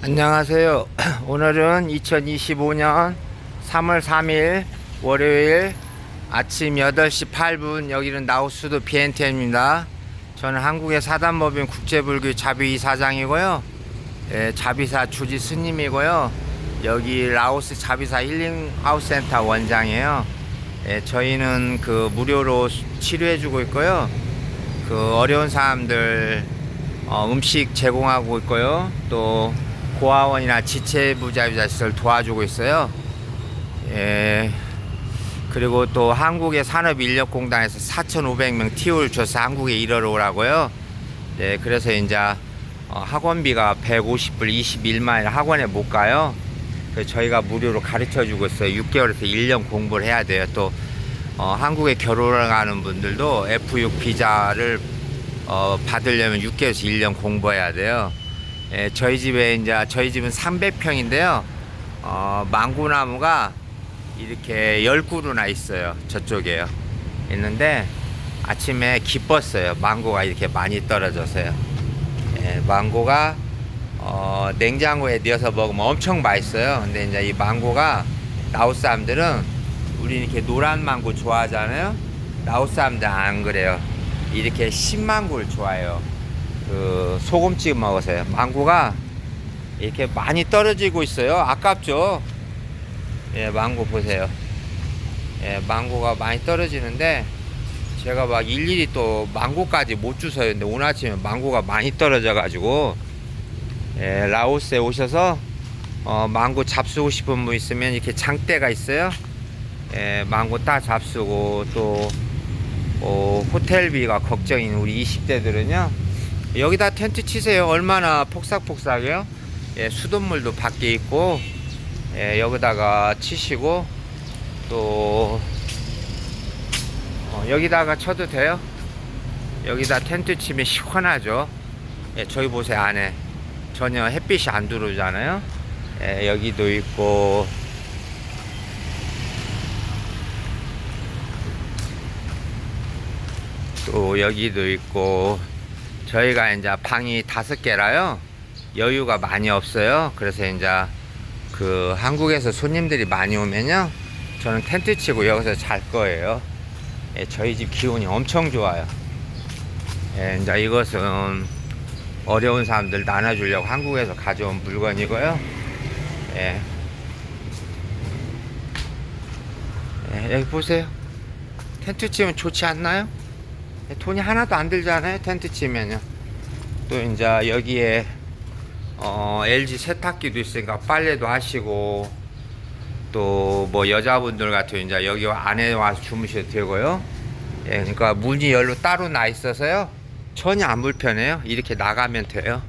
안녕하세요. 오늘은 2025년 3월 3일 월요일 아침 8시 8분 여기는 나우스도 BNT입니다. 저는 한국의 사단법인 국제불교 자비사장이고요. 예, 자비사 주지 스님이고요. 여기 라오스 자비사 힐링하우스 센터 원장이에요. 예, 저희는 그 무료로 치료해주고 있고요. 그 어려운 사람들 어, 음식 제공하고 있고요. 또 고아원이나 지체부자자들 도와주고 있어요. 예. 그리고 또 한국의 산업인력공단에서 4,500명 티오를 줘서 한국에 일하러 오라고요. 네, 그래서 이제 어, 학원비가 150불 21만이라 학원에 못 가요. 그래서 저희가 무료로 가르쳐 주고 있어요. 6개월에서 1년 공부를 해야 돼요. 또 어, 한국에 결혼을 가는 분들도 F6 비자를 어, 받으려면 6개월에서 1년 공부해야 돼요. 예, 저희 집에 이제 저희 집은 300평인데요. 어, 망고나무가 이렇게 열 그루나 있어요. 저쪽에요. 있는데 아침에 기뻤어요. 망고가 이렇게 많이 떨어져서요. 예, 망고가 어, 냉장고에 넣어서 먹으면 엄청 맛있어요. 근데 이제 이 망고가 라오스 사람들은 우리 이렇게 노란 망고 좋아하잖아요. 라오스 사람들 안 그래요. 이렇게 신망고를 좋아해요. 그 소금 찍어 먹으세요. 망고가 이렇게 많이 떨어지고 있어요. 아깝죠? 예, 망고 보세요. 예, 망고가 많이 떨어지는데 제가 막 일일이 또 망고까지 못 주서요. 근데 오늘 아침에 망고가 많이 떨어져 가지고 예, 라오스에 오셔서 어, 망고 잡수고 싶은 분 있으면 이렇게 장대가 있어요. 예, 망고 따 잡수고 또 어, 호텔비가 걱정인 우리 20대들은요. 여기다 텐트 치세요. 얼마나 폭삭폭삭해요. 예, 수돗물도 밖에 있고 예, 여기다가 치시고 또 어, 여기다가 쳐도 돼요. 여기다 텐트 치면 시원하죠. 예, 저희 보세요 안에 전혀 햇빛이 안 들어오잖아요. 예, 여기도 있고 또 여기도 있고 저희가 이제 방이 다섯 개라요. 여유가 많이 없어요. 그래서 이제 그 한국에서 손님들이 많이 오면요. 저는 텐트 치고 여기서 잘 거예요. 예, 저희 집 기온이 엄청 좋아요. 예, 이제 이것은 어려운 사람들 나눠주려고 한국에서 가져온 물건이고요. 예. 예, 여기 보세요. 텐트 치면 좋지 않나요? 예, 돈이 하나도 안 들잖아요. 텐트 치면요. 또 이제 여기에 어, LG 세탁기도 있으니까 빨래도 하시고 또 뭐 여자분들 같은 이제 여기 안에 와서 주무셔도 되고요. 예, 그러니까 문이 열로 따로 나 있어서요. 전혀 안 불편해요. 이렇게 나가면 돼요.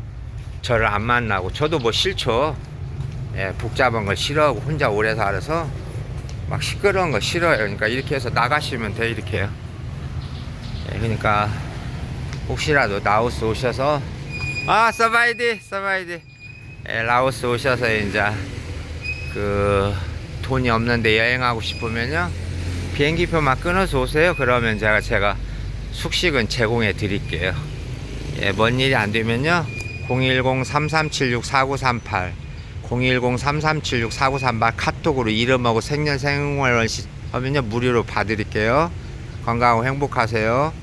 저를 안 만나고 저도 뭐 싫죠. 예, 복잡한 걸 싫어하고 혼자 오래 살아서 막 시끄러운 거 싫어요. 그러니까 이렇게 해서 나가시면 돼 이렇게요. 예, 그러니까 혹시라도 라오스 오셔서 아 서바이디 서바이디. 예, 라오스 오셔서 이제 그 돈이 없는데 여행하고 싶으면요. 비행기표만 끊어서 오세요. 그러면 제가 제가 숙식은 제공해 드릴게요. 예, 먼 일이 안 되면요. 010-3376-4938 010-3376-4938 카톡으로 이름하고 생년생활원시 하면요. 무료로 봐드릴게요 건강하고 행복하세요